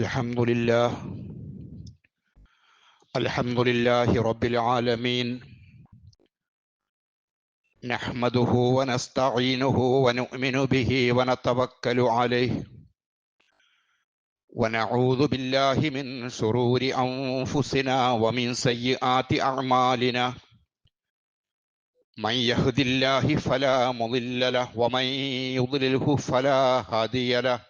الحمد لله. الحمد لله رب العالمين. نحمده ونستعينه ونؤمن به ونتوكل عليه. ونعوذ بالله من شرور أنفسنا ومن سيئات أعمالنا. من يهد الله فلا مضل له ومن يضلله فلا هادي له.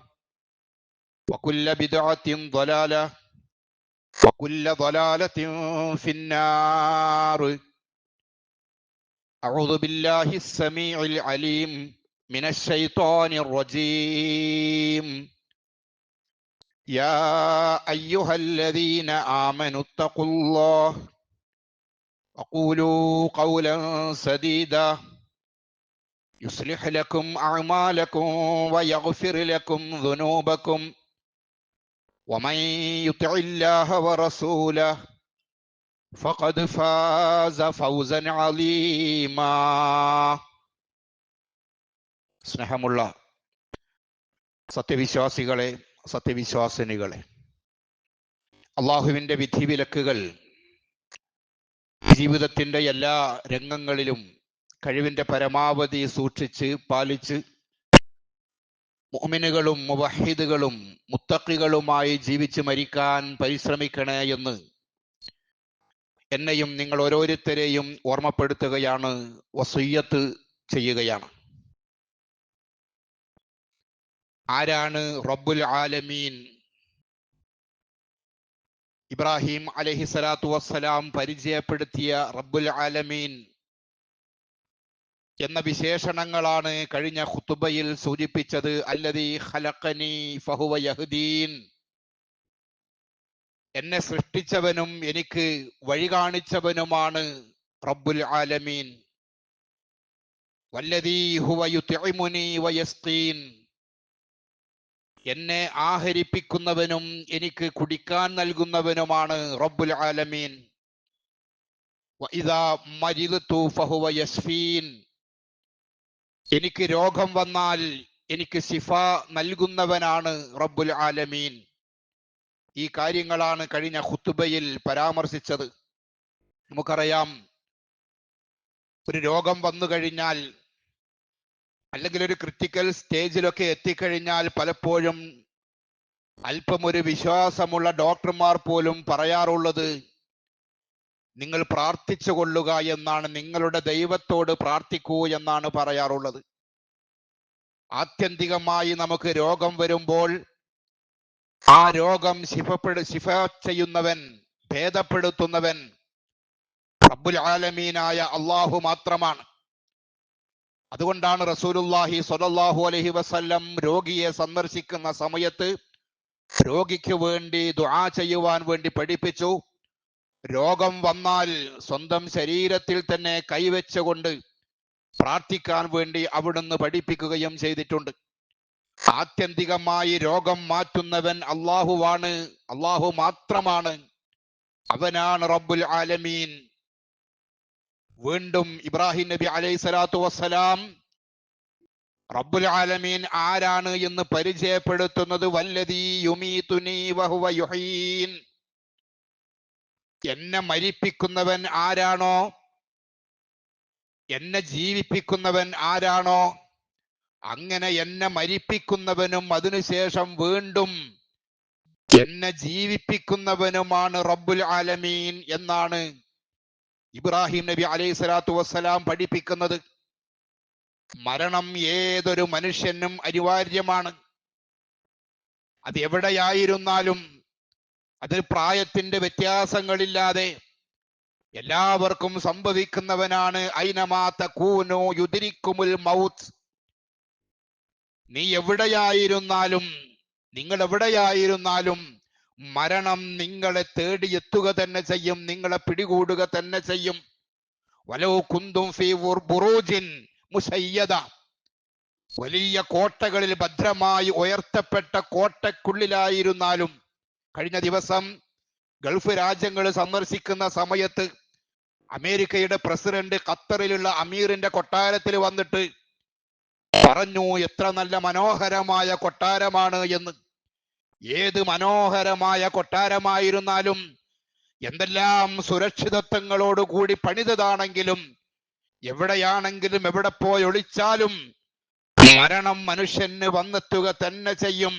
وكل بدعة ضلالة وكل ضلالة في النار. أعوذ بالله السميع العليم من الشيطان الرجيم. يا أيها الذين آمنوا اتقوا الله وقولوا قولا سديدا. يصلح لكم أعمالكم ويغفر لكم ذنوبكم. ومن يطع الله ورسوله فقد فاز فوزا عظيما സ്നേഹമുള്ള സത്യവിശ്വാസികളെ സത്യവിശ്വാസിനികളെ അള്ളാഹുവിൻ്റെ വിധിവിലക്കുകൾ ജീവിതത്തിൻ്റെ എല്ലാ രംഗങ്ങളിലും കഴിവിൻ്റെ പരമാവധി സൂക്ഷിച്ച് പാലിച്ച് മുഅ്മിനുകളും മുബഹിദുകളും മുത്തക്കികളുമായി ജീവിച്ച് മരിക്കാൻ പരിശ്രമിക്കണേ എന്ന് എന്നെയും നിങ്ങൾ ഓരോരുത്തരെയും ഓർമ്മപ്പെടുത്തുകയാണ് വസുയ്യത്ത് ചെയ്യുകയാണ്. ആരാണ് റബ്ബുൽ ആലമീൻ? ഇബ്രാഹിം അലഹി സ്വലാത്തു വസ്സലാം പരിചയപ്പെടുത്തിയ റബ്ബുൽ ആലമീൻ എന്ന വിശേഷണങ്ങളാണ് കഴിഞ്ഞ ഖുത്തുബയിൽ സൂചിപ്പിച്ചത്. അല്ലതി ഖലഖനി ഫഹുവ യഹ്ദീൻ. എന്നെ സൃഷ്ടിച്ചവനും എനിക്ക് വഴി കാണിച്ചവനുമാണ് റബ്ബുൽ ആലമീൻ. വല്ലതി ഹുവ യുത്ഇമുനി വയസ്തീൻ എന്നെ ആഹരിപ്പിക്കുന്നവനും എനിക്ക് കുടിക്കാൻ നൽകുന്നവനുമാണ് റബ്ബുൽ ആലമീൻ. വഇദാ മരിദതു ഫഹുവ യസ്ഫീൻ. എനിക്ക് രോഗം വന്നാൽ എനിക്ക് ശിഫ നൽകുന്നവനാണ് റബ്ബുൽ ആലമീൻ. ഈ കാര്യങ്ങളാണ് കഴിഞ്ഞ ഹുത്തുബയിൽ പരാമർശിച്ചത്. നമുക്കറിയാം ഒരു രോഗം വന്നു കഴിഞ്ഞാൽ അല്ലെങ്കിൽ ഒരു ക്രിട്ടിക്കൽ സ്റ്റേജിലൊക്കെ എത്തിക്കഴിഞ്ഞാൽ പലപ്പോഴും അല്പം ഒരു വിശ്വാസമുള്ള ഡോക്ടർമാർ പോലും പറയാറുള്ളത് നിങ്ങൾ പ്രാർത്ഥിച്ചു കൊള്ളുക എന്നാണ് നിങ്ങളുടെ ദൈവത്തോട് പ്രാർത്ഥിക്കൂ എന്നാണ് പറയാറുള്ളത്. ആത്യന്തികമായി നമുക്ക് രോഗം വരുമ്പോൾ ആ രോഗം ശിഫപ്പെടു ശിഫ ചെയ്യുന്നവൻ ഭേദപ്പെടുത്തുന്നവൻ റബ്ബുൽ ആലമീനായ അള്ളാഹു മാത്രമാണ്. അതുകൊണ്ടാണ് റസൂലുല്ലാഹി സ്വലല്ലാഹു അലഹി വസല്ലം രോഗിയെ സന്ദർശിക്കുന്ന സമയത്ത് രോഗിക്ക് വേണ്ടി ദുആ ചെയ്യുവാൻ വേണ്ടി പഠിപ്പിച്ചു. രോഗം വന്നാൽ സ്വന്തം ശരീരത്തിൽ തന്നെ കൈവച്ചുകൊണ്ട് പ്രാർത്ഥിക്കാൻ വേണ്ടി അവിടുന്ന് പഠിപ്പിക്കുകയും ചെയ്തിട്ടുണ്ട്. ആത്യന്തികമായി രോഗം മാറ്റുന്നവൻ അള്ളാഹുവാണ്. അള്ളാഹു മാത്രമാണ്. അവനാണ് റബ്ബുൽ ആലമീൻ. വീണ്ടും ഇബ്രാഹിം നബി അലൈഹി സ്വലാത്തു വസ്സലാം റബ്ബുൽ ആലമീൻ ആരാണ് എന്ന് പരിചയപ്പെടുത്തുന്നത്? വല്ലതീ യുമീ തുനീ വഹുവ യുഹീൻ. എന്നെ മരിപ്പിക്കുന്നവൻ ആരാണോ? എന്നെ ജീവിപ്പിക്കുന്നവൻ ആരാണോ? അങ്ങനെ എന്നെ മരിപ്പിക്കുന്നവനും അതിനുശേഷം വീണ്ടും എന്നെ ജീവിപ്പിക്കുന്നവനുമാണ് റബ്ബുൽ ആലമീൻ എന്നാണ് ഇബ്രാഹിം നബി അലൈഹി സ്വലാത്തു വസ്സലാം പഠിപ്പിക്കുന്നത്. മരണം ഏതൊരു മനുഷ്യനും അനിവാര്യമാണ്. അത് എവിടെയായിരുന്നാലും അത് പ്രായത്തിന്റെ വ്യത്യാസങ്ങളില്ലാതെ എല്ലാവർക്കും സംഭവിക്കുന്നവനാണ് ഐനമാത്ത കൂനോ യുതിരിക്കുമുൽ മൗത്ത്. നീ എവിടെയായിരുന്നാലും നിങ്ങൾ എവിടെയായിരുന്നാലും മരണം നിങ്ങളെ തേടിയെത്തുക തന്നെ ചെയ്യും നിങ്ങളെ പിടികൂടുക തന്നെ ചെയ്യും. വലോ കുന്തും ഫീ ബുർ- ബുറൂജിൻ മുസയ്യദ വലിയ കോട്ടകളിൽ ഭദ്രമായി ഉയർത്തപ്പെട്ട കോട്ടക്കുള്ളിലായിരുന്നാലും കഴിഞ്ഞ ദിവസം ഗൾഫ് രാജ്യങ്ങൾ സന്ദർശിക്കുന്ന സമയത്ത് അമേരിക്കയുടെ പ്രസിഡന്റ് ഖത്തറിലുള്ള അമീറിന്റെ കൊട്ടാരത്തിൽ വന്നിട്ട് പറഞ്ഞു എത്ര നല്ല മനോഹരമായ കൊട്ടാരമാണ് എന്ന്. ഏത് മനോഹരമായ കൊട്ടാരമായിരുന്നാലും എന്തെല്ലാം സുരക്ഷിതത്വങ്ങളോടുകൂടി പണിതതാണെങ്കിലും എവിടെയാണെങ്കിലും എവിടെ പോയി ഒളിച്ചാലും മരണം മനുഷ്യന് വന്നെത്തുക തന്നെ ചെയ്യും.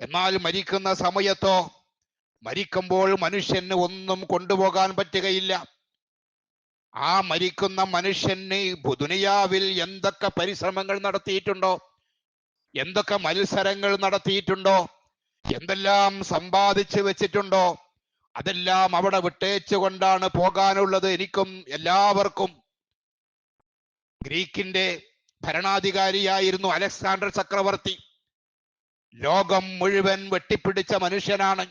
എന്നാൽ മരിക്കുന്ന സമയത്തോ മരിക്കുമ്പോൾ മനുഷ്യന് ഒന്നും കൊണ്ടുപോകാൻ പറ്റുകയില്ല. ആ മരിക്കുന്ന മനുഷ്യന് ദുനിയാവിൽ എന്തൊക്കെ പരിശ്രമങ്ങൾ നടത്തിയിട്ടുണ്ടോ? എന്തൊക്കെ മത്സരങ്ങൾ നടത്തിയിട്ടുണ്ടോ? എന്തെല്ലാം സമ്പാദിച്ചു വെച്ചിട്ടുണ്ടോ? അതെല്ലാം അവിടെ വിട്ടേച്ചുകൊണ്ടാണ് പോകാനുള്ളത് എനിക്കും എല്ലാവർക്കും. ഗ്രീക്കിന്റെ ഭരണാധികാരിയായിരുന്നു അലക്സാണ്ടർ ചക്രവർത്തി. ലോകം മുഴുവൻ വെട്ടിപ്പിടിച്ച മനുഷ്യനാണ്.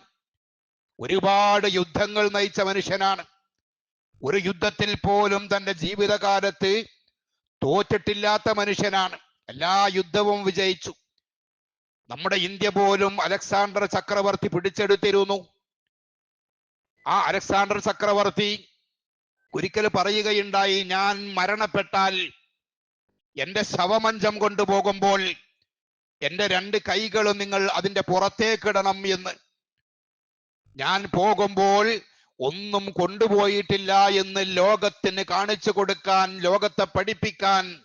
ഒരുപാട് യുദ്ധങ്ങൾ നയിച്ച മനുഷ്യനാണ്. ഒരു യുദ്ധത്തിൽ പോലും തന്റെ ജീവിതകാലത്ത് തോറ്റിട്ടില്ലാത്ത മനുഷ്യനാണ്. എല്ലാ യുദ്ധവും വിജയിച്ചു. നമ്മുടെ ഇന്ത്യ പോലും അലക്സാണ്ടർ ചക്രവർത്തി പിടിച്ചെടുത്തിരുന്നു. ആ അലക്സാണ്ടർ ചക്രവർത്തി ഒരിക്കൽ പറയുകയുണ്ടായി ഞാൻ മരണപ്പെട്ടാൽ എന്റെ ശവമഞ്ചം കൊണ്ടുപോകുമ്പോൾ എന്റെ രണ്ട് കൈകളും നിങ്ങൾ അതിന്റെ പുറത്തേക്കിടണം എന്ന്. ഞാൻ പോകുമ്പോൾ ഒന്നും കൊണ്ടുപോയിട്ടില്ല എന്ന് ലോകത്തിന് കാണിച്ചു കൊടുക്കാൻ ലോകത്തെ പഠിപ്പിക്കാൻ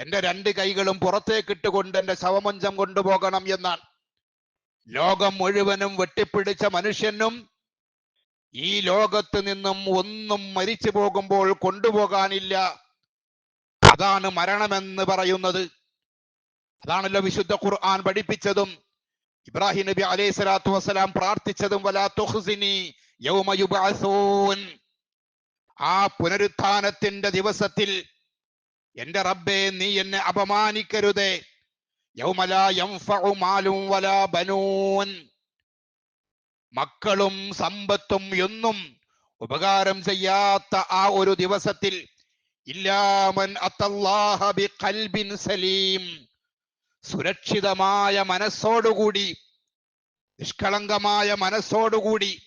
എന്റെ രണ്ട് കൈകളും പുറത്തേക്കിട്ടുകൊണ്ട് എന്റെ ശവമഞ്ചം കൊണ്ടുപോകണം എന്നാണ്. ലോകം മുഴുവനും വെട്ടിപ്പിടിച്ച മനുഷ്യനും ഈ ലോകത്ത് നിന്നും ഒന്നും മരിച്ചു പോകുമ്പോൾ കൊണ്ടുപോകാനില്ല. അതാണ് മരണമെന്ന് പറയുന്നത്. അതാണല്ലോ വിശുദ്ധ ഖുർആൻ പഠിപ്പിച്ചതും. ഇബ്രാഹിം നബി അലൈഹി സ്വലാത്തു വസ്സലാം പ്രാർത്ഥിച്ചതും ആ പുനരുത്ഥാനത്തിന്റെ ദിവസത്തിൽ എന്റെ റബ്ബെ നീ എന്നെ അപമാനിക്കരുതേ. മക്കളും സമ്പത്തും എന്നും ഉപകാരം ചെയ്യാത്ത ആ ഒരു ദിവസത്തിൽ ഇല്ലാമൻ സലീം. സുരക്ഷിതമായ മനസ്സോടുകൂടി നിഷ്കളങ്കമായ മനസ്സോടുകൂടി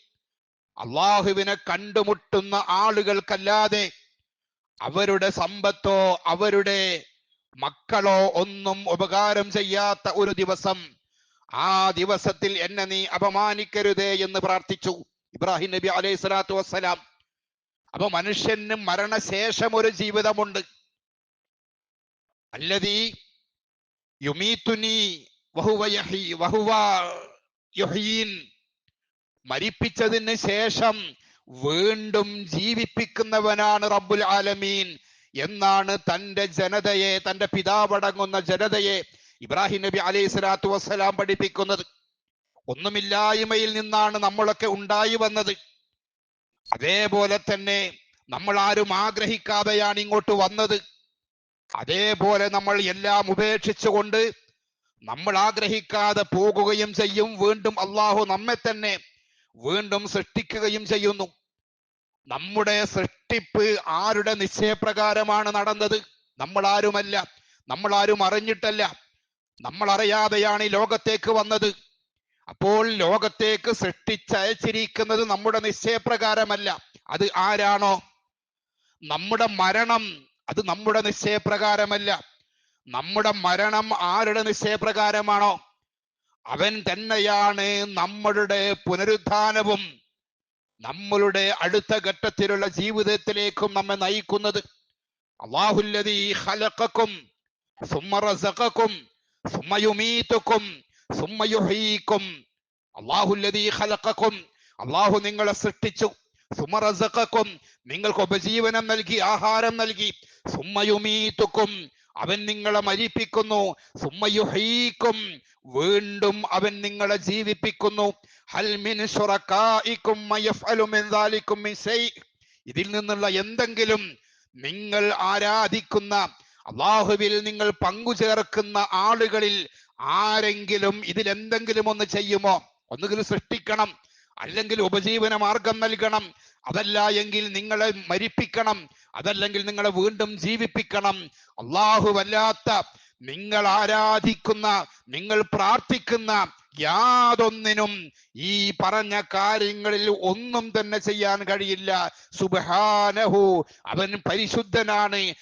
അള്ളാഹുവിനെ കണ്ടുമുട്ടുന്ന ആളുകൾക്കല്ലാതെ അവരുടെ സമ്പത്തോ അവരുടെ മക്കളോ ഒന്നും ഉപകാരം ചെയ്യാത്ത ഒരു ദിവസം ആ ദിവസത്തിൽ എന്നെ നീ അപമാനിക്കരുതേ എന്ന് പ്രാർത്ഥിച്ചു. ഇബ്രാഹിം നബി അലൈഹി സ്വലാത്തു വസ്സലാം. അപ്പൊ മനുഷ്യന് മരണശേഷം ഒരു ജീവിതമുണ്ട്. അല്ലതീ മരിപ്പിച്ചതിന് ശേഷം വീണ്ടും ജീവിപ്പിക്കുന്നവനാണ് റബ്ബുൽ ആലമീൻ എന്നാണ് തന്റെ ജനതയെ തന്റെ പിതാവടങ്ങുന്ന ജനതയെ ഇബ്രാഹിം നബി അലൈഹി സ്വലാത്തു വസ്സലാം പഠിപ്പിക്കുന്നത്. ഒന്നുമില്ലായ്മയിൽ നിന്നാണ് നമ്മളൊക്കെ ഉണ്ടായി വന്നത്. അതേപോലെ തന്നെ നമ്മൾ ആരും ആഗ്രഹിക്കാതെയാണ് ഇങ്ങോട്ട് വന്നത്. അതേപോലെ നമ്മൾ എല്ലാം ഉപേക്ഷിച്ചുകൊണ്ട് നമ്മൾ ആഗ്രഹിക്കാതെ പോകുകയും ചെയ്യും. വീണ്ടും അള്ളാഹു നമ്മെ തന്നെ വീണ്ടും സൃഷ്ടിക്കുകയും ചെയ്യുന്നു. നമ്മുടെ സൃഷ്ടിപ്പ് ആരുടെ നിശ്ചയപ്രകാരമാണ് നടന്നത്? നമ്മൾ ആരുമല്ല? നമ്മൾ ആരും അറിഞ്ഞിട്ടല്ല. നമ്മൾ അറിയാതെയാണ് ഈ ലോകത്തേക്ക് വന്നത്. അപ്പോൾ ലോകത്തേക്ക് സൃഷ്ടിച്ചയച്ചിരിക്കുന്നത് നമ്മുടെ നിശ്ചയപ്രകാരമല്ല. അത് ആരാണോ? നമ്മുടെ മരണം അത് നമ്മുടെ നിശ്ചയപ്രകാരമല്ല. നമ്മുടെ മരണം ആരുടെ നിശ്ചയപ്രകാരമാണോ? അവൻ തന്നെയാണ് നമ്മളുടെ പുനരുത്ഥാനവും നമ്മളുടെ അടുത്ത ഘട്ടത്തിലുള്ള ജീവിതത്തിലേക്കും നമ്മെ നയിക്കുന്നത്. അള്ളാഹുല്ലതി ഹലക്കും സുമ്മ റസഖക്കും സുമ്മ യുമീതുക്കും സുമ്മ യുഹീക്കും. അള്ളാഹുല്ലതി ഹലക്കും അള്ളാഹു നിങ്ങളെ സൃഷ്ടിച്ചു. സുമറസക്കും നിങ്ങൾക്ക് ഉപജീവനം നൽകി ആഹാരം നൽകി. സുമ്മ യുമീതുക്കും അവൻ നിങ്ങളെ മരിപ്പിക്കുന്നു. സുമ്മയുഹീക്കും വീണ്ടും അവൻ നിങ്ങളെ ജീവിപ്പിക്കുന്നു. ഹൽ മിൻ ശുറകായിക്കും മയഫ്അലു മിൻ ദാലിക്കും മിൻ ഇതിൽ നിന്നുള്ള എന്തെങ്കിലും നിങ്ങൾ ആരാധിക്കുന്ന അള്ളാഹുവിൽ നിങ്ങൾ പങ്കു ചേർക്കുന്ന ആളുകളിൽ ആരെങ്കിലും ഇതിൽ എന്തെങ്കിലും ഒന്ന് ചെയ്യുമോ? ഒന്നുകിൽ സൃഷ്ടിക്കണം അല്ലെങ്കിൽ ഉപജീവന മാർഗം നൽകണം അതല്ല എങ്കിൽ നിങ്ങളെ മരിപ്പിക്കണം. അതല്ലെങ്കിൽ നിങ്ങളെ വീണ്ടും ജീവിപ്പിക്കണം. അള്ളാഹു വല്ലാത്ത നിങ്ങൾ ആരാധിക്കുന്ന നിങ്ങൾ പ്രാർത്ഥിക്കുന്ന യാതൊന്നിനും ഈ പറഞ്ഞ കാര്യങ്ങളിൽ ഒന്നും തന്നെ ചെയ്യാൻ കഴിയില്ല. സുബ്ഹാനഹു അവൻ പരിശുദ്ധനാണ്.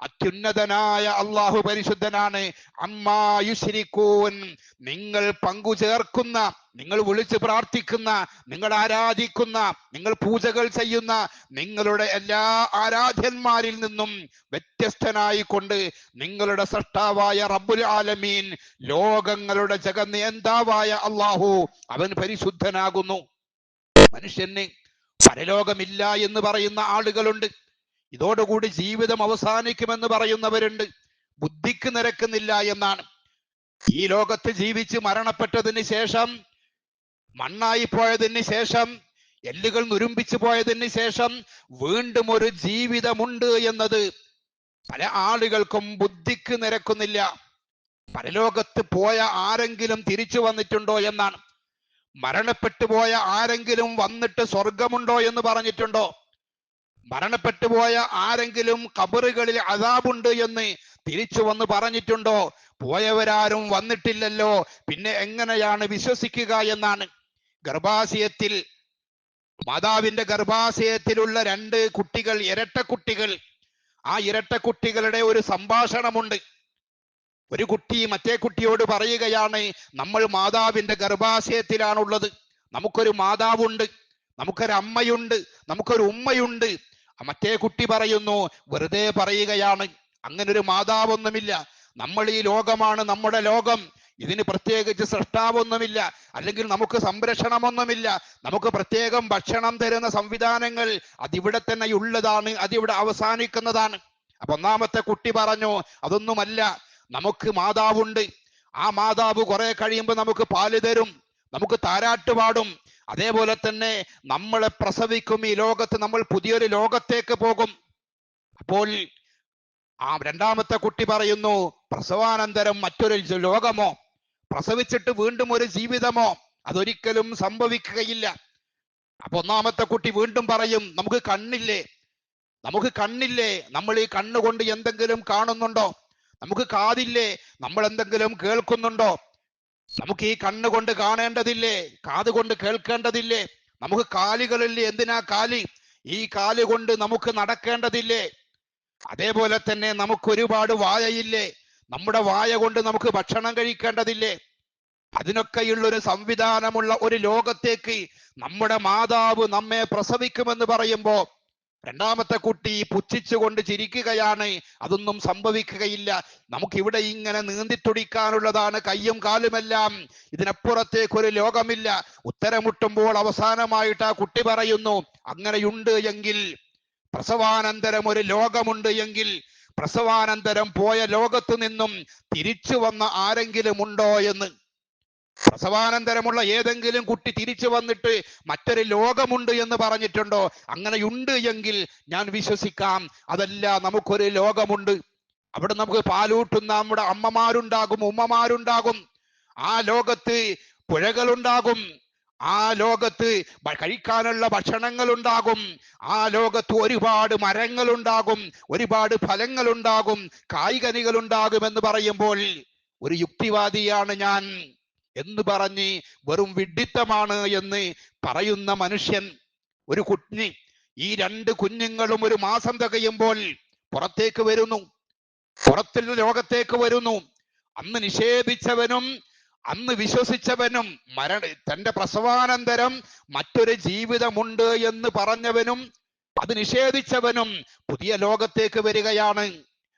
അത്യുന്നതനായ അള്ളാഹു പരിശുദ്ധനാണ്. അമ്മായുശിരിക്കൂൻ നിങ്ങൾ പങ്കു ചേർക്കുന്ന നിങ്ങൾ വിളിച്ച് പ്രാർത്ഥിക്കുന്ന നിങ്ങൾ ആരാധിക്കുന്ന നിങ്ങൾ പൂജകൾ ചെയ്യുന്ന നിങ്ങളുടെ എല്ലാ ആരാധ്യന്മാരിൽ നിന്നും വ്യത്യസ്തനായിക്കൊണ്ട് നിങ്ങളുടെ സൃഷ്ടാവായ റബ്ബുൽ ആലമീൻ ലോകങ്ങളുടെ ജഗനിയന്താവായ അള്ളാഹു അവൻ പരിശുദ്ധനാകുന്നു. മനുഷ്യന് പരലോകമില്ല എന്ന് പറയുന്ന ആളുകളുണ്ട്. ഇതോടുകൂടി ജീവിതം അവസാനിക്കുമെന്ന് പറയുന്നവരുണ്ട്. ബുദ്ധിക്ക് നിരക്കുന്നില്ല എന്നാണ്. ഈ ലോകത്ത് ജീവിച്ച് മരണപ്പെട്ടതിന് ശേഷം മണ്ണായി പോയതിന് ശേഷം എല്ലുകൾ നുരുമ്പിച്ചു പോയതിന് ശേഷം വീണ്ടും ഒരു ജീവിതമുണ്ട് എന്നത് പല ആളുകൾക്കും ബുദ്ധിക്ക് നിരക്കുന്നില്ല. പരലോകത്ത് പോയ ആരെങ്കിലും തിരിച്ചു വന്നിട്ടുണ്ടോ എന്നാണ്. മരണപ്പെട്ടു പോയ ആരെങ്കിലും വന്നിട്ട് സ്വർഗമുണ്ടോ എന്ന് പറഞ്ഞിട്ടുണ്ടോ? മരണപ്പെട്ടു പോയ ആരെങ്കിലും കബറുകളിൽ അതാബുണ്ട് എന്ന് തിരിച്ചു വന്ന് പറഞ്ഞിട്ടുണ്ടോ? പോയവരാരും വന്നിട്ടില്ലല്ലോ. പിന്നെ എങ്ങനെയാണ് വിശ്വസിക്കുക എന്നാണ്. ഗർഭാശയത്തിൽ മാതാവിന്റെ ഗർഭാശയത്തിലുള്ള രണ്ട് കുട്ടികൾ ഇരട്ട കുട്ടികൾ. ആ ഇരട്ട കുട്ടികളുടെ ഒരു സംഭാഷണമുണ്ട്. ഒരു കുട്ടി മറ്റേ കുട്ടിയോട് പറയുകയാണ് നമ്മൾ മാതാവിന്റെ ഗർഭാശയത്തിലാണുള്ളത്. നമുക്കൊരു മാതാവുണ്ട് നമുക്കൊരു അമ്മയുണ്ട് നമുക്കൊരു ഉമ്മയുണ്ട്. മറ്റേ കുട്ടി പറയുന്നു വെറുതെ പറയുകയാണ്. അങ്ങനെ ഒരു മാതാവൊന്നുമില്ല. നമ്മൾ ഈ ലോകമാണ് നമ്മുടെ ലോകം. ഇതിന് പ്രത്യേകിച്ച് സൃഷ്ടാവൊന്നുമില്ല. അല്ലെങ്കിൽ നമുക്ക് സംരക്ഷണമൊന്നുമില്ല. നമുക്ക് പ്രത്യേകം ഭക്ഷണം തരുന്ന സംവിധാനങ്ങൾ അതിവിടെ തന്നെ ഉള്ളതാണ് അതിവിടെ അവസാനിക്കുന്നതാണ്. അപ്പൊ ഒന്നാമത്തെ കുട്ടി പറഞ്ഞു അതൊന്നുമല്ല നമുക്ക് മാതാവുണ്ട്. ആ മാതാവ് കുറെ കഴിയുമ്പോൾ നമുക്ക് പാൽ തരും നമുക്ക് താരാട്ട് പാടും. അതേപോലെ തന്നെ നമ്മളെ പ്രസവിക്കും ഈ ലോകത്ത് നമ്മൾ പുതിയൊരു ലോകത്തേക്ക് പോകും. അപ്പോൾ ആ രണ്ടാമത്തെ കുട്ടി പറയുന്നു പ്രസവാനന്തരം മറ്റൊരു ലോകമോ? പ്രസവിച്ചിട്ട് വീണ്ടും ഒരു ജീവിതമോ അതൊരിക്കലും സംഭവിക്കുകയില്ല. അപ്പൊ ഒന്നാമത്തെ കുട്ടി വീണ്ടും പറയും നമുക്ക് കണ്ണില്ലേ? നമുക്ക് കണ്ണില്ലേ? നമ്മൾ ഈ കണ്ണുകൊണ്ട് എന്തെങ്കിലും കാണുന്നുണ്ടോ? നമുക്ക് കാതില്ലേ? നമ്മൾ എന്തെങ്കിലും കേൾക്കുന്നുണ്ടോ? നമുക്ക് ഈ കണ്ണുകൊണ്ട് കാണേണ്ടതില്ലേ? കാത് കൊണ്ട് കേൾക്കേണ്ടതില്ലേ? നമുക്ക് കാലുകളില്ലേ? എന്തിനാ കാലി? ഈ കാലുകൊണ്ട് നമുക്ക് നടക്കേണ്ടതില്ലേ? അതേപോലെ തന്നെ നമുക്ക് ഒരുപാട് വായയില്ലേ? നമ്മുടെ വായ കൊണ്ട് നമുക്ക് ഭക്ഷണം കഴിക്കേണ്ടതില്ലേ? അതിനൊക്കെയുള്ള ഒരു സംവിധാനമുള്ള ഒരു ലോകത്തേക്ക് നമ്മുടെ മാതാവ് നമ്മെ പ്രസവിക്കുമെന്ന് പറയുമ്പോ രണ്ടാമത്തെ കുട്ടി പുച്ഛിച്ചുകൊണ്ട് ചിരിക്കുകയാണ്. അതൊന്നും സംഭവിക്കുകയില്ല. നമുക്കിവിടെ ഇങ്ങനെ നീന്തിത്തുടിക്കാനുള്ളതാണ് കയ്യും കാലുമെല്ലാം. ഇതിനപ്പുറത്തേക്ക് ഒരു ലോകമില്ല. ഉത്തരമുട്ടുമ്പോൾ അവസാനമായിട്ട് ആ കുട്ടി പറയുന്നു അങ്ങനെയുണ്ട് എങ്കിൽ പ്രസവാനന്തരം ഒരു ലോകമുണ്ട് എങ്കിൽ പ്രസവാനന്തരം പോയ ലോകത്തു നിന്നും തിരിച്ചു വന്ന ആരെങ്കിലും ഉണ്ടോ എന്ന്? പ്രസവാനന്തരമുള്ള ഏതെങ്കിലും കുട്ടി തിരിച്ചു വന്നിട്ട് മറ്റൊരു ലോകമുണ്ട് എന്ന് പറഞ്ഞിട്ടുണ്ടോ? അങ്ങനെയുണ്ട് എങ്കിൽ ഞാൻ വിശ്വസിക്കാം. അതല്ല നമുക്കൊരു ലോകമുണ്ട്. അവിടെ നമുക്ക് പാലൂട്ടുന്ന നമ്മുടെ അമ്മമാരുണ്ടാകും ഉമ്മമാരുണ്ടാകും. ആ ലോകത്ത് പുഴകളുണ്ടാകും. ആ ലോകത്ത് കഴിക്കാനുള്ള ഭക്ഷണങ്ങൾ ഉണ്ടാകും ആ ലോകത്ത് ഒരുപാട് മരങ്ങൾ ഉണ്ടാകും ഒരുപാട് ഫലങ്ങൾ ഉണ്ടാകും കായികനികൾ ഉണ്ടാകും എന്ന് പറയുമ്പോൾ ഒരു യുക്തിവാദിയാണ് ഞാൻ എന്ന് പറഞ്ഞ് വെറും വിഡിത്തമാണ് എന്ന് പറയുന്ന മനുഷ്യൻ ഒരു കുഞ്ഞി. ഈ രണ്ട് കുഞ്ഞുങ്ങളും ഒരു മാസം തികയുമ്പോൾ പുറത്തേക്ക് വരുന്നു. പുറത്തുള്ള ലോകത്തേക്ക് വരുന്നു. അന്ന് നിഷേധിച്ചവനും അന്ന് വിശ്വസിച്ചവനും മരണ തന്റെ പ്രസവാനന്തരം മറ്റൊരു ജീവിതമുണ്ട് എന്ന് പറഞ്ഞവനും അത് നിഷേധിച്ചവനും പുതിയ ലോകത്തേക്ക് വരികയാണ്.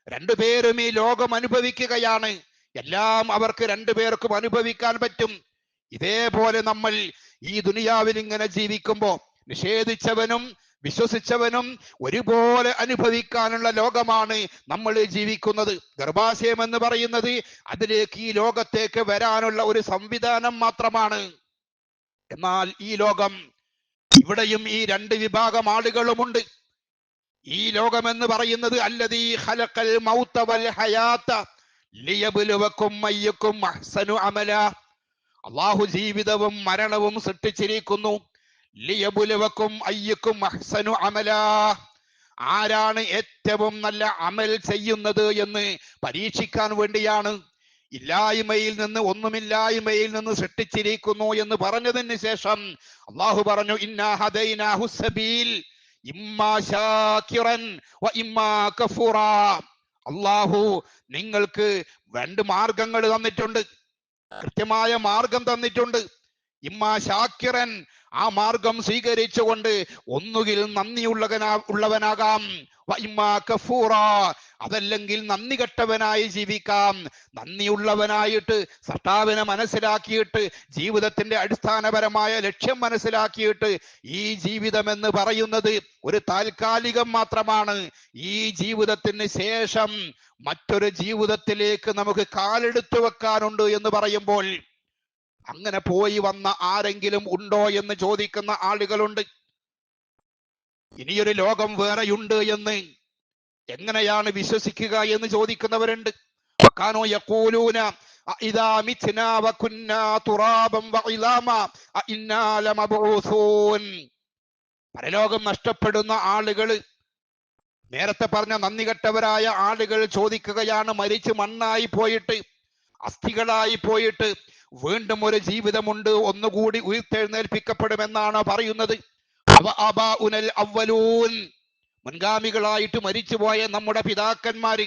രണ്ടുപേരും ഈ ലോകം അനുഭവിക്കുകയാണ്. എല്ലാം അവർക്ക് രണ്ടുപേർക്കും അനുഭവിക്കാൻ പറ്റും. ഇതേപോലെ നമ്മൾ ഈ ദുനിയാവിൽ ഇങ്ങനെ ജീവിക്കുമ്പോ നിഷേധിച്ചവനും വിശ്വസിച്ചവനും ഒരുപോലെ അനുഭവിക്കാനുള്ള ലോകമാണ് നമ്മൾ ജീവിക്കുന്നത്. ഗർഭാശയം എന്ന് പറയുന്നത് അതിലേക്ക് ഈ ലോകത്തേക്ക് വരാനുള്ള ഒരു സംവിധാനം മാത്രമാണ്. എന്നാൽ ഈ ലോകം ഇവിടെയും ഈ രണ്ട് വിഭാഗം ആളുകളുമുണ്ട്. ഈ ലോകം എന്ന് പറയുന്നത് അല്ലതീ ഖലഖൽ മൗത വൽ ഹയാത്ത ലിയബുലുവക്കും മയ്യക്കും അഹ്സനു അമല. അള്ളാഹു ജീവിതവും മരണവും സൃഷ്ടിച്ചിരിക്കുന്നു. ലിയബുലവക്കും അയ്യക്കും അഹ്സനു അമല. ആരാണ് ഏറ്റവും നല്ല അമൽ ചെയ്യുന്നത് എന്ന് പരീക്ഷിക്കാൻ വേണ്ടിയാണ് ഇല്ലായ്മയിൽ നിന്ന് ഒന്നുമില്ലായ്മയിൽ നിന്ന് സൃഷ്ടിച്ചിരിക്കുന്നു എന്ന് പറഞ്ഞതിന് ശേഷം അള്ളാഹു പറഞ്ഞു അള്ളാഹു നിങ്ങൾക്ക് രണ്ട് മാർഗങ്ങൾ തന്നിട്ടുണ്ട്. കൃത്യമായ മാർഗം തന്നിട്ടുണ്ട്. ഇമ്മാ ശാക്കിറൻ ആ മാർഗം സ്വീകരിച്ചുകൊണ്ട് ഒന്നുകിൽ നന്ദിയുള്ളവനാ ഉള്ളവനാകാം. ഇമ്മാ കഫൂറ. അതല്ലെങ്കിൽ നന്ദി കെട്ടവനായി ജീവിക്കാം. നന്ദിയുള്ളവനായിട്ട് സട്ടാവിനെ മനസ്സിലാക്കിയിട്ട് ജീവിതത്തിന്റെ അടിസ്ഥാനപരമായ ലക്ഷ്യം മനസ്സിലാക്കിയിട്ട് ഈ ജീവിതം എന്ന് പറയുന്നത് ഒരു താൽക്കാലികം മാത്രമാണ്. ഈ ജീവിതത്തിന് ശേഷം മറ്റൊരു ജീവിതത്തിലേക്ക് നമുക്ക് കാലെടുത്തു വെക്കാനുണ്ട് എന്ന് പറയുമ്പോൾ അങ്ങനെ പോയി വന്ന ആരെങ്കിലും ഉണ്ടോ എന്ന് ചോദിക്കുന്ന ആളുകളുണ്ട്. ഇനിയൊരു ലോകം വേറെയുണ്ട് എന്ന് എങ്ങനെയാണ് വിശ്വസിക്കുക എന്ന് ചോദിക്കുന്നവരുണ്ട്. പരലോകം നഷ്ടപ്പെടുന്ന ആളുകൾ നേരത്തെ പറഞ്ഞ നന്ദി കെട്ടവരായ ആളുകൾ ചോദിക്കുകയാണ് മരിച്ച് മണ്ണായി പോയിട്ട് അസ്ഥികളായി പോയിട്ട് വീണ്ടും ഒരു ജീവിതമുണ്ട്. ഒന്നുകൂടി ഉയർത്തെഴുന്നേൽപ്പിക്കപ്പെടുമെന്നാണ് പറയുന്നത്. അവ അബാഉനൽ അവ്വലൂൻ. മുൻഗാമികളായിട്ട് മരിച്ചുപോയ നമ്മുടെ പിതാക്കന്മാര്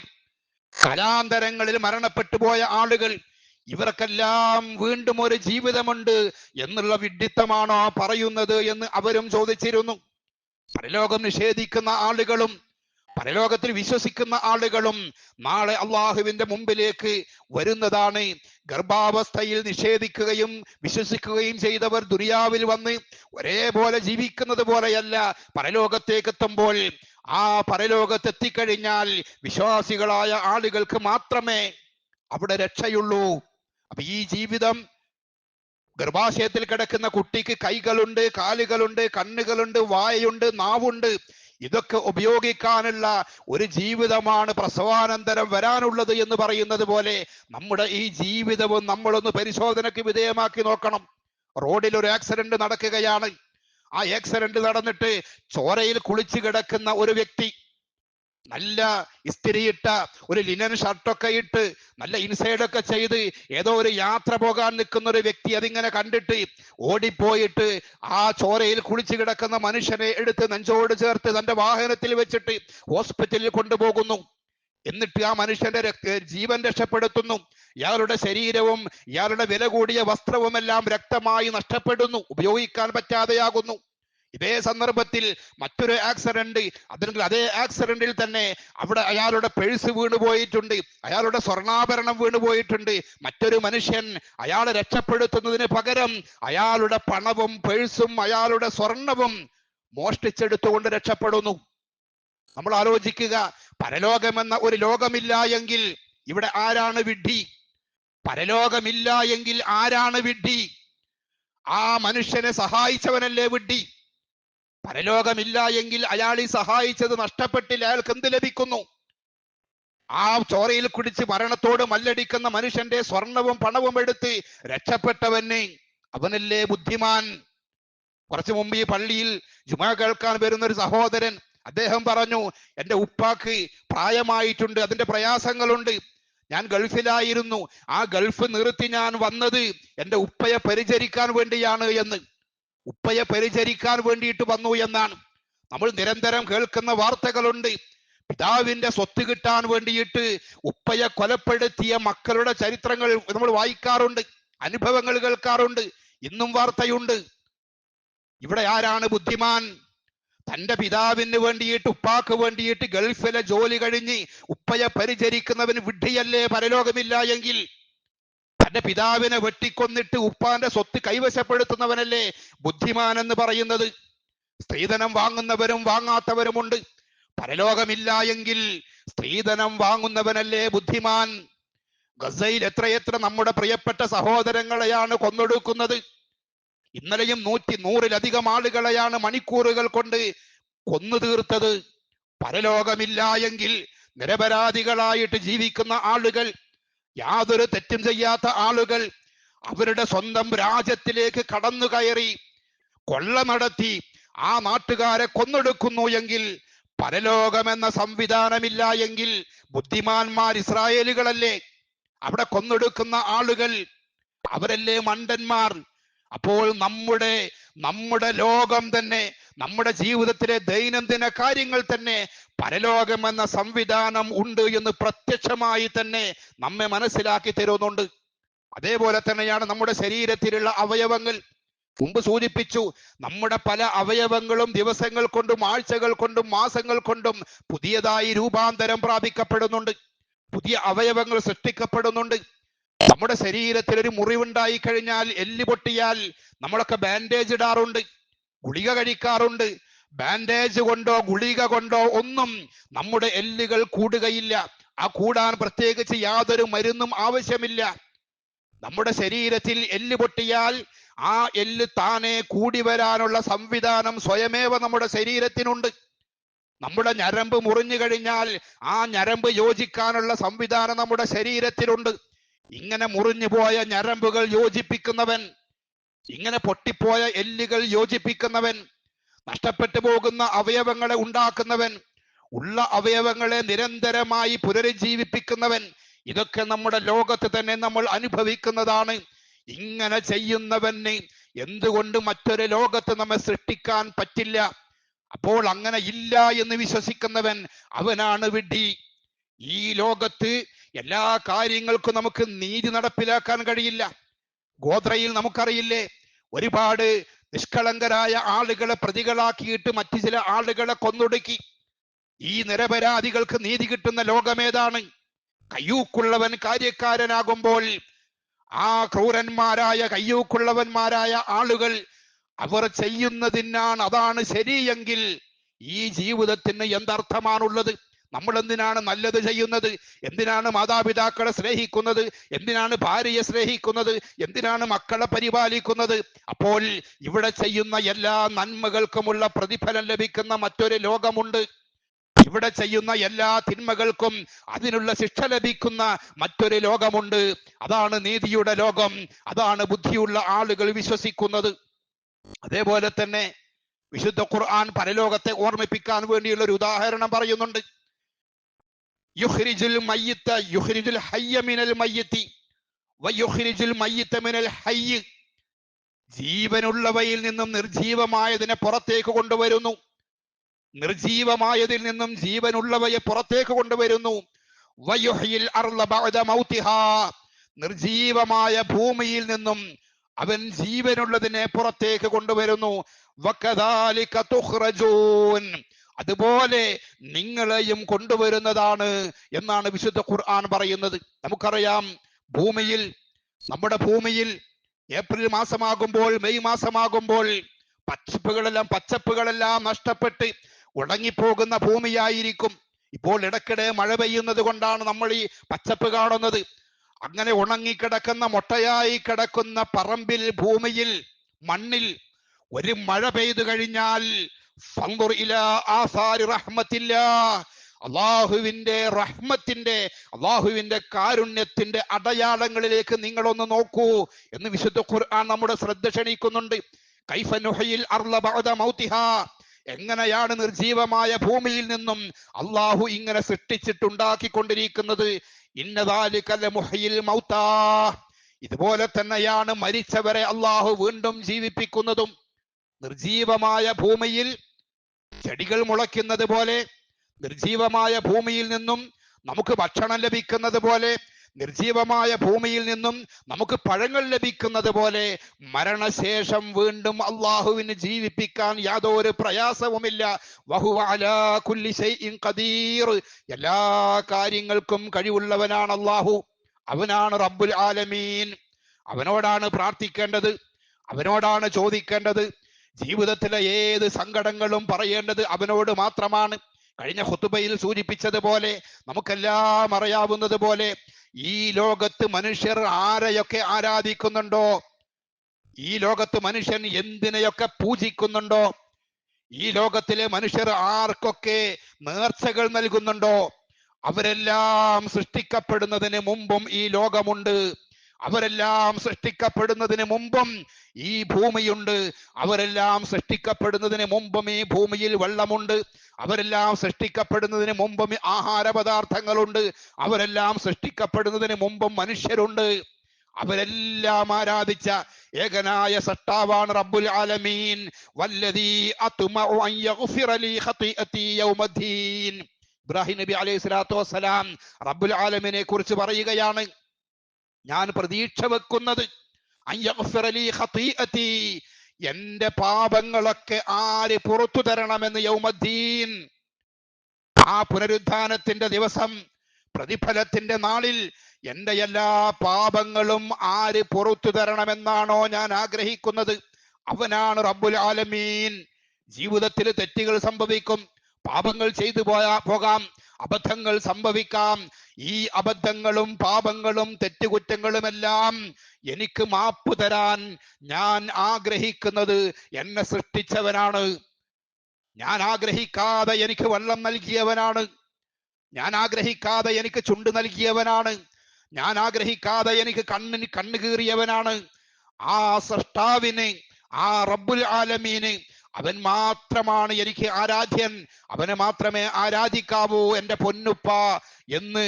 കലാന്തരങ്ങളിൽ മരണപ്പെട്ടു പോയ ആളുകൾ ഇവർക്കെല്ലാം വീണ്ടും ഒരു ജീവിതമുണ്ട് എന്നുള്ള വിഡിത്തമാണോ പറയുന്നത് എന്ന് അവരും ചോദിച്ചിരുന്നു. പരലോകം നിഷേധിക്കുന്ന ആളുകളും പരലോകത്തിൽ വിശ്വസിക്കുന്ന ആളുകളും നാളെ അള്ളാഹുവിന്റെ മുമ്പിലേക്ക് വരുന്നതാണ്. ഗർഭാവസ്ഥയിൽ നിഷേധിക്കുകയും വിശ്വസിക്കുകയും ചെയ്തവർ ദുരിയാവിൽ വന്ന് ഒരേപോലെ ജീവിക്കുന്നത് പോലെയല്ല പരലോകത്തേക്ക് എത്തുമ്പോൾ ആ പരലോകത്ത് എത്തിക്കഴിഞ്ഞാൽ വിശ്വാസികളായ ആളുകൾക്ക് മാത്രമേ അവിടെ രക്ഷയുള്ളൂ. അപ്പൊ ഈ ജീവിതം ഗർഭാശയത്തിൽ കിടക്കുന്ന കുട്ടിക്ക് കൈകളുണ്ട് കാലുകളുണ്ട് കണ്ണുകളുണ്ട് വായുണ്ട് നാവുണ്ട്. ഇതൊക്കെ ഉപയോഗിക്കാനുള്ള ഒരു ജീവിതമാണ് പ്രസവാനന്തരം വരാനുള്ളത് എന്ന് പറയുന്നത് പോലെ നമ്മുടെ ഈ ജീവിതവും നമ്മളൊന്ന് പരിശോധനയ്ക്ക് വിധേയമാക്കി നോക്കണം. റോഡിൽ ഒരു ആക്സിഡന്റ് നടക്കുകയാണ്. ആ ആക്സിഡന്റ് നടന്നിട്ട് ചോരയിൽ കുളിച്ചു കിടക്കുന്ന ഒരു വ്യക്തി നല്ല ഇസ്തിരിയിട്ട ഒരു ലിനൻ ഷർട്ടൊക്കെ ഇട്ട് നല്ല ഇൻസൈഡ് ഒക്കെ ചെയ്ത് ഏതോ ഒരു യാത്ര പോകാൻ നിൽക്കുന്ന ഒരു വ്യക്തി അതിങ്ങനെ കണ്ടിട്ട് ഓടിപ്പോയിട്ട് ആ ചോരയിൽ കുളിച്ചു കിടക്കുന്ന മനുഷ്യനെ എടുത്ത് നെഞ്ചോട് ചേർത്ത് തന്റെ വാഹനത്തിൽ വെച്ചിട്ട് ഹോസ്പിറ്റലിൽ കൊണ്ടുപോകുന്നു. എന്നിട്ട് ആ മനുഷ്യന്റെ ജീവൻ രക്ഷപ്പെടുത്തുന്നു. ഇയാളുടെ ശരീരവും ഇയാളുടെ വില കൂടിയ വസ്ത്രവുമെല്ലാം രക്തമായി നഷ്ടപ്പെടുന്നു. ഉപയോഗിക്കാൻ പറ്റാതെയാകുന്നു. ഇതേ സന്ദർഭത്തിൽ മറ്റൊരു ആക്സിഡന്റ് അതിനെങ്കിൽ അതേ ആക്സിഡന്റിൽ തന്നെ അവിടെ അയാളുടെ പേഴ്സ് വീണു പോയിട്ടുണ്ട് അയാളുടെ സ്വർണാഭരണം വീണു പോയിട്ടുണ്ട്. മറ്റൊരു മനുഷ്യൻ അയാളെ രക്ഷപ്പെടുത്തുന്നതിന് പകരം അയാളുടെ പണവും പേഴ്സും അയാളുടെ സ്വർണവും മോഷ്ടിച്ചെടുത്തുകൊണ്ട് രക്ഷപ്പെടുന്നു. നമ്മൾ ആലോചിക്കുക പരലോകമെന്ന ഒരു ലോകമില്ല എങ്കിൽ ഇവിടെ ആരാണ് വിഡ്ഢി? പരലോകമില്ല എങ്കിൽ ആരാണ് വിഡ്ഢി? ആ മനുഷ്യനെ സഹായിച്ചവനല്ലേ വിഡ്ഢി? പരലോകമില്ല എങ്കിൽ അയാൾ ഈ സഹായിച്ചത് നഷ്ടപ്പെട്ടില്ല. അയാൾക്ക് എന്ത് ലഭിക്കുന്നു? ആ ചോരയിൽ കുടിച്ച് മരണത്തോട് മല്ലടിക്കുന്ന മനുഷ്യന്റെ സ്വർണവും പണവും എടുത്ത് രക്ഷപ്പെട്ടവനെ അവനല്ലേ ബുദ്ധിമാൻ? കുറച്ചു മുമ്പ് ഈ പള്ളിയിൽ ജുമാ കേൾക്കാൻ വരുന്ന ഒരു സഹോദരൻ അദ്ദേഹം പറഞ്ഞു എന്റെ ഉപ്പാക്ക് പ്രായമായിട്ടുണ്ട് അതിന്റെ പ്രയാസങ്ങളുണ്ട്. ഞാൻ ഗൾഫിലായിരുന്നു. ആ ഗൾഫ് നിർത്തി ഞാൻ വന്നത് എന്റെ ഉപ്പയെ പരിചരിക്കാൻ വേണ്ടിയാണ് എന്ന്. ഉപ്പയെ പരിചരിക്കാൻ വേണ്ടിയിട്ട് വന്നു എന്നാണ്. നമ്മൾ നിരന്തരം കേൾക്കുന്ന വാർത്തകളുണ്ട്. പിതാവിന്റെ സ്വത്ത് കിട്ടാൻ വേണ്ടിയിട്ട് ഉപ്പയെ കൊലപ്പെടുത്തിയ മക്കളുടെ ചരിത്രങ്ങൾ നമ്മൾ വായിക്കാറുണ്ട്. അനുഭവങ്ങൾ കേൾക്കാറുണ്ട്. ഇന്നും വാർത്തയുണ്ട്. ഇവിടെ ആരാണ് ബുദ്ധിമാൻ? തന്റെ പിതാവിന് വേണ്ടിയിട്ട് ഉപ്പാക്ക് വേണ്ടിയിട്ട് ഗൾഫിലെ ജോലി കഴിഞ്ഞ് ഉപ്പയെ പരിചരിക്കുന്നവന് വിഡ്ഢിയല്ലേ പരലോകമില്ല എങ്കിൽ തന്റെ പിതാവിനെ വെട്ടിക്കൊന്നിട്ട് ഉപ്പാന്റെ സ്വത്ത് കൈവശപ്പെടുത്തുന്നവനല്ലേ ബുദ്ധിമാൻ എന്ന് പറയുന്നത്? സ്ത്രീധനം വാങ്ങുന്നവരും വാങ്ങാത്തവരുമുണ്ട്. പരലോകമില്ല എങ്കിൽ സ്ത്രീധനം വാങ്ങുന്നവനല്ലേ ബുദ്ധിമാൻ? ഗസയിൽ എത്രയെത്ര നമ്മുടെ പ്രിയപ്പെട്ട സഹോദരങ്ങളെയാണ് കൊന്നൊടുക്കുന്നത്? ഇന്നലെയും നൂറ്റി നൂറിലധികം ആളുകളെയാണ് മണിക്കൂറുകൾ കൊണ്ട് കൊന്നു തീർത്തത്. പരലോകമില്ല എങ്കിൽ നിരപരാധികളായിട്ട് ജീവിക്കുന്ന ആളുകൾ യാതൊരു തെറ്റും ചെയ്യാത്ത ആളുകൾ അവരുടെ സ്വന്തം രാജ്യത്തിലേക്ക് കടന്നു കയറി കൊള്ള നടത്തി ആ നാട്ടുകാരെ കൊന്നൊടുക്കുന്നു എങ്കിൽ പരലോകമെന്ന സംവിധാനമില്ല എങ്കിൽ ബുദ്ധിമാന്മാർ ഇസ്രായേലുകളല്ലേ? അവിടെ കൊന്നൊടുക്കുന്ന ആളുകൾ അവരല്ലേ മണ്ടന്മാർ? അപ്പോൾ നമ്മുടെ നമ്മുടെ ലോകം തന്നെ നമ്മുടെ ജീവിതത്തിലെ ദൈനംദിന കാര്യങ്ങൾ തന്നെ പരലോകം എന്ന സംവിധാനം ഉണ്ട് എന്ന് പ്രത്യക്ഷമായി തന്നെ നമ്മെ മനസ്സിലാക്കി തരുന്നുണ്ട്. അതേപോലെ തന്നെയാണ് നമ്മുടെ ശരീരത്തിലുള്ള അവയവങ്ങൾ. മുമ്പ് സൂചിപ്പിച്ചു നമ്മുടെ പല അവയവങ്ങളും ദിവസങ്ങൾ കൊണ്ടും ആഴ്ചകൾ കൊണ്ടും മാസങ്ങൾ കൊണ്ടും പുതിയതായി രൂപാന്തരം പ്രാപിക്കപ്പെടുന്നുണ്ട്. പുതിയ അവയവങ്ങൾ സൃഷ്ടിക്കപ്പെടുന്നുണ്ട്. നമ്മുടെ ശരീരത്തിൽ ഒരു മുറിവുണ്ടായി കഴിഞ്ഞാൽ എല്ല് പൊട്ടിയാൽ നമ്മളൊക്കെ ബാൻഡേജ് ഇടാറുണ്ട്. ഗുളിക കഴിക്കാറുണ്ട്. ബാൻഡേജ് കൊണ്ടോ ഗുളിക കൊണ്ടോ ഒന്നും നമ്മുടെ എല്ലുകൾ കൂടുകയില്ല. ആ കൂടാൻ പ്രത്യേകിച്ച് യാതൊരു മരുന്നും ആവശ്യമില്ല. നമ്മുടെ ശരീരത്തിൽ എല്ല് പൊട്ടിയാൽ ആ എല്ല് താനെ കൂടി വരാനുള്ള സംവിധാനം സ്വയമേവ നമ്മുടെ ശരീരത്തിനുണ്ട്. നമ്മുടെ ഞരമ്പ് മുറിഞ്ഞു കഴിഞ്ഞാൽ ആ ഞരമ്പ് യോജിക്കാനുള്ള സംവിധാനം നമ്മുടെ ശരീരത്തിലുണ്ട്. ഇങ്ങനെ മുറിഞ്ഞു പോയ ഞരമ്പുകൾ യോജിപ്പിക്കുന്നവൻ ഇങ്ങനെ പൊട്ടിപ്പോയ എല്ലുകൾ യോജിപ്പിക്കുന്നവൻ നഷ്ടപ്പെട്ടു പോകുന്ന അവയവങ്ങളെ ഉണ്ടാക്കുന്നവൻ ഉള്ള അവയവങ്ങളെ നിരന്തരമായി പുനരുജ്ജീവിപ്പിക്കുന്നവൻ ഇതൊക്കെ നമ്മുടെ ലോകത്ത് തന്നെ നമ്മൾ അനുഭവിക്കുന്നതാണ്. ഇങ്ങനെ ചെയ്യുന്നവന് എന്തുകൊണ്ട് മറ്റൊരു ലോകത്ത് നമ്മെ സൃഷ്ടിക്കാൻ പറ്റില്ല? അപ്പോൾ അങ്ങനെ ഇല്ല എന്ന് വിശ്വസിക്കുന്നവൻ അവനാണ് വിഡ്ഢി. ഈ ലോകത്ത് എല്ലാ കാര്യങ്ങൾക്കും നമുക്ക് നീതി നടപ്പിലാക്കാൻ കഴിയില്ല. ഗോത്രയിൽ നമുക്കറിയില്ലേ ഒരുപാട് നിഷ്കളങ്കരായ ആളുകളെ പ്രതികളാക്കിയിട്ട് മറ്റു ചില ആളുകളെ കൊന്നൊടുക്കി. ഈ നിരപരാധികൾക്ക് നീതി കിട്ടുന്ന ലോകമേതാണ്? കയ്യൂക്കുള്ളവൻ കാര്യക്കാരനാകുമ്പോൾ ആ ക്രൂരന്മാരായ കയ്യൂക്കുള്ളവന്മാരായ ആളുകൾ അവർ ചെയ്യുന്നതിനാണ് അതാണ് ശരിയെങ്കിൽ ഈ ജീവിതത്തിന് എന്തർത്ഥമാണുള്ളത്? നമ്മൾ എന്തിനാണ് നല്ലത് ചെയ്യുന്നത്? എന്തിനാണ് മാതാപിതാക്കളെ സ്നേഹിക്കുന്നത്? എന്തിനാണ് ഭാര്യയെ സ്നേഹിക്കുന്നത്? എന്തിനാണ് മക്കളെ പരിപാലിക്കുന്നത്? അപ്പോൾ ഇവിടെ ചെയ്യുന്ന എല്ലാ നന്മകൾക്കുമുള്ള പ്രതിഫലം ലഭിക്കുന്ന മറ്റൊരു ലോകമുണ്ട്. ഇവിടെ ചെയ്യുന്ന എല്ലാ തിന്മകൾക്കും അതിനുള്ള ശിക്ഷ ലഭിക്കുന്ന മറ്റൊരു ലോകമുണ്ട്. അതാണ് നീതിയുടെ ലോകം. അതാണ് ബുദ്ധിയുള്ള ആളുകൾ വിശ്വസിക്കുന്നത്. അതേപോലെ തന്നെ വിശുദ്ധ ഖുർആൻ പരലോകത്തെ ഓർമ്മിപ്പിക്കാൻ വേണ്ടിയുള്ള ഒരു ഉദാഹരണം പറയുന്നുണ്ട്. യുഹ്രിജുൽ മയ്യിത്ത യുഹ്രിജുൽ ഹയ്യ മിനൽ മയ്യത്തി വയുഹ്രിജുൽ മയ്യിത്ത മിനൽ ഹയ്യ്. ജീവനുള്ളവയിൽ നിന്നും നിർജീവമായതിനെ പുറത്തേക്ക് കൊണ്ടുവരുന്നു. നിർജീവമായതിൽ നിന്നും ജീവനുള്ളവയെ പുറത്തേക്ക് കൊണ്ടുവരുന്നു. വയുഹയിൽ നിർജീവമായ ഭൂമിയിൽ നിന്നും അവൻ ജീവനുള്ളതിനെ പുറത്തേക്ക് കൊണ്ടുവരുന്നു. അതുപോലെ നിങ്ങളെയും കൊണ്ടുവരുന്നതാണ് എന്നാണ് വിശുദ്ധ ഖുർആൻ പറയുന്നത്. നമുക്കറിയാം ഭൂമിയിൽ നമ്മുടെ ഭൂമിയിൽ ഏപ്രിൽ മാസമാകുമ്പോൾ മെയ് മാസമാകുമ്പോൾ പച്ചപ്പുകളെല്ലാം പച്ചപ്പുകളെല്ലാം നഷ്ടപ്പെട്ട് ഉണങ്ങിപ്പോകുന്ന ഭൂമിയായിരിക്കും. ഇപ്പോൾ ഇടയ്ക്കിടെ മഴ പെയ്യുന്നത് കൊണ്ടാണ് നമ്മൾ ഈ പച്ചപ്പ് കാണുന്നത്. അങ്ങനെ ഉണങ്ങിക്കിടക്കുന്ന മുട്ടയായി കിടക്കുന്ന പറമ്പിൽ ഭൂമിയിൽ മണ്ണിൽ ഒരു മഴ പെയ്തു കഴിഞ്ഞാൽ അള്ളാഹുവിന്റെ റഹ്മത്തിന്റെ അള്ളാഹുവിന്റെ കാരുണ്യത്തിന്റെ അടയാളങ്ങളിലേക്ക് നിങ്ങളൊന്ന് നോക്കൂ എന്ന് വിശുദ്ധ ഖുർആൻ നമ്മുടെ ശ്രദ്ധ ക്ഷണിക്കുന്നുണ്ട്. കൈഫ നുഹയിൽ അർള ബഅദ മൗതിഹാ. എങ്ങനെയാണ് നിർജീവമായ ഭൂമിയിൽ നിന്നും അള്ളാഹു ഇങ്ങനെ സൃഷ്ടിച്ചിട്ടുണ്ടാക്കിക്കൊണ്ടിരിക്കുന്നത്? ഇന്നതാലിക്കല്ല മുഹയിൽ മൗത്താ. ഇതുപോലെ തന്നെയാണ് മരിച്ചവരെ അള്ളാഹു വീണ്ടും ജീവിപ്പിക്കുന്നതും. നിർജീവമായ ഭൂമിയിൽ ചെടികൾ മുളയ്ക്കുന്നത് പോലെ നിർജീവമായ ഭൂമിയിൽ നിന്നും നമുക്ക് ഭക്ഷണം ലഭിക്കുന്നത് പോലെ നിർജീവമായ ഭൂമിയിൽ നിന്നും നമുക്ക് പഴങ്ങൾ ലഭിക്കുന്നത് പോലെ മരണശേഷം വീണ്ടും അള്ളാഹുവിന് ജീവിപ്പിക്കാൻ യാതൊരു പ്രയാസവുമില്ല. എല്ലാ കാര്യങ്ങൾക്കും കഴിവുള്ളവനാണ് അള്ളാഹു. അവനാണ് റബ്ബുൽ ആലമീൻ. അവനോടാണ് പ്രാർത്ഥിക്കേണ്ടത്. അവനോടാണ് ചോദിക്കേണ്ടത്. ജീവിതത്തിലെ ഏത് സങ്കടങ്ങളും പറയേണ്ടത് അവനോട് മാത്രമാണ്. കഴിഞ്ഞ ഹുത്തുബയിൽ സൂചിപ്പിച്ചതുപോലെ നമുക്കെല്ലാം അറിയാവുന്നത് പോലെ ഈ ലോകത്ത് മനുഷ്യർ ആരെയൊക്കെ ആരാധിക്കുന്നുണ്ടോ? ഈ ലോകത്ത് മനുഷ്യൻ എന്തിനെയൊക്കെ പൂജിക്കുന്നുണ്ടോ? ഈ ലോകത്തിലെ മനുഷ്യർ ആർക്കൊക്കെ നേർച്ചകൾ നൽകുന്നുണ്ടോ? അവരെല്ലാം സൃഷ്ടിക്കപ്പെടുന്നതിന് മുമ്പും ഈ ലോകമുണ്ട്. അവരെല്ലാം സൃഷ്ടിക്കപ്പെടുന്നതിന് മുമ്പും ഈ ഭൂമിയുണ്ട്. അവരെല്ലാം സൃഷ്ടിക്കപ്പെടുന്നതിന് മുമ്പും ഈ ഭൂമിയിൽ വെള്ളമുണ്ട്. അവരെല്ലാം സൃഷ്ടിക്കപ്പെടുന്നതിന് മുമ്പും ആഹാര പദാർത്ഥങ്ങളുണ്ട് അവരെല്ലാം സൃഷ്ടിക്കപ്പെടുന്നതിന് മുമ്പും മനുഷ്യരുണ്ട്. അവരെല്ലാം ആരാധിച്ച ഏകനായ സട്ടാവാണ് റബ്ബുൽ ആലമീൻ. യൗമദ്ദീൻ. ഇബ്രാഹിം നബി അലൈഹി സ്വലാത്തു വസ്സലാം റബ്ബുൽ ആലമീനെ കുറിച്ച് പറയുകയാണ്. ഞാൻ പ്രതീക്ഷ വെക്കുന്നത്. എന്റെ പാപങ്ങളൊക്കെ ആര് പുറത്തു തരണമെന്ന് യൗമദ്ദീൻ. ആ പുനരുദ്ധാനത്തിന്റെ ദിവസം പ്രതിഫലത്തിന്റെ നാളിൽ എന്റെ എല്ലാ പാപങ്ങളും ആര് പുറത്തു തരണമെന്നാണോ ഞാൻ ആഗ്രഹിക്കുന്നത്. അവനാണ് റബ്ബുൽ ആലമീൻ. ജീവിതത്തിൽ തെറ്റുകൾ സംഭവിക്കും. പാപങ്ങൾ ചെയ്തു പോയാ പോകാം. അബദ്ധങ്ങൾ സംഭവിക്കാം. ഈ അബദ്ധങ്ങളും പാപങ്ങളും തെറ്റുകുറ്റങ്ങളുമെല്ലാം എനിക്ക് മാപ്പ് തരാൻ ഞാൻ ആഗ്രഹിക്കുന്നത് എന്നെ സൃഷ്ടിച്ചവനാണ്. ഞാൻ ആഗ്രഹിക്കാതെ എനിക്ക് വെള്ളം നൽകിയവനാണ്. ഞാൻ ആഗ്രഹിക്കാതെ എനിക്ക് ചുണ്ട് നൽകിയവനാണ്. ഞാൻ ആഗ്രഹിക്കാതെ എനിക്ക് കണ്ണിന് കണ്ണു കീറിയവനാണ്. ആ സൃഷ്ടാവിന് ആ റബ്ബുൽ ആലമീന് അവൻ മാത്രമാണ് എനിക്ക് ആരാധ്യൻ. അവനെ മാത്രമേ ആരാധിക്കാവൂ. എന്റെ പൊന്നുപ്പ എന്ന്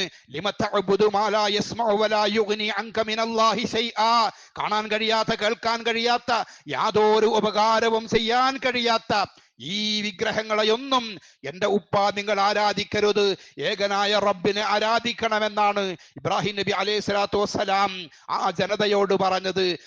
കാണാൻ കഴിയാത്ത കേൾക്കാൻ കഴിയാത്ത യാതൊരു ഉപകാരവും ചെയ്യാൻ കഴിയാത്ത ഈ വിഗ്രഹങ്ങളെയൊന്നും എന്റെ ഉപ്പ നിങ്ങൾ ആരാധിക്കരുത്. ഏകനായ റബ്ബിനെ ആരാധിക്കണമെന്നാണ് ഇബ്രാഹിം നബി അലൈഹി സ്വലാത്തു വസ്സലാം ആ ജനതയോട് പറഞ്ഞത്.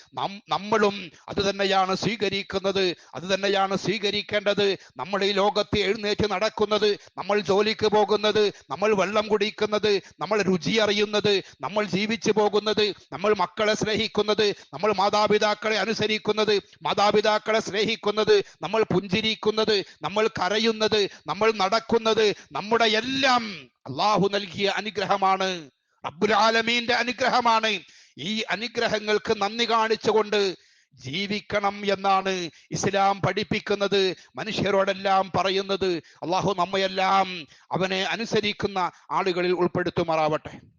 നമ്മളും അത് തന്നെയാണ് സ്വീകരിക്കുന്നത്. അത് തന്നെയാണ് സ്വീകരിക്കേണ്ടത്. നമ്മൾ ഈ ലോകത്ത് എഴുന്നേറ്റ് നടക്കുന്നത്. നമ്മൾ ജോലിക്ക് പോകുന്നത്. നമ്മൾ വെള്ളം കുടിക്കുന്നത്. നമ്മൾ രുചി അറിയുന്നത്. നമ്മൾ ജീവിച്ചു പോകുന്നത്. നമ്മൾ മക്കളെ സ്നേഹിക്കുന്നത്. നമ്മൾ മാതാപിതാക്കളെ അനുസരിക്കുന്നത്. മാതാപിതാക്കളെ സ്നേഹിക്കുന്നത്. നമ്മൾ പുഞ്ചിരിക്കുന്നത്. നമ്മൾ കരയുന്നത് നമ്മൾ നടക്കുന്നത് നമ്മുടെ എല്ലാം അള്ളാഹു നൽകിയ അനുഗ്രഹമാണ്. അബ്ദുലാലമീന്റെ അനുഗ്രഹമാണ്. ഈ അനുഗ്രഹങ്ങൾക്ക് നന്ദി കാണിച്ചുകൊണ്ട് ജീവിക്കണം എന്നാണ് ഇസ്ലാം പഠിപ്പിക്കുന്നത് മനുഷ്യരോടെല്ലാം പറയുന്നത്. അള്ളാഹു നമ്മയെല്ലാം അവനെ അനുസരിക്കുന്ന ആളുകളിൽ ഉൾപ്പെടുത്തുമാറാവട്ടെ.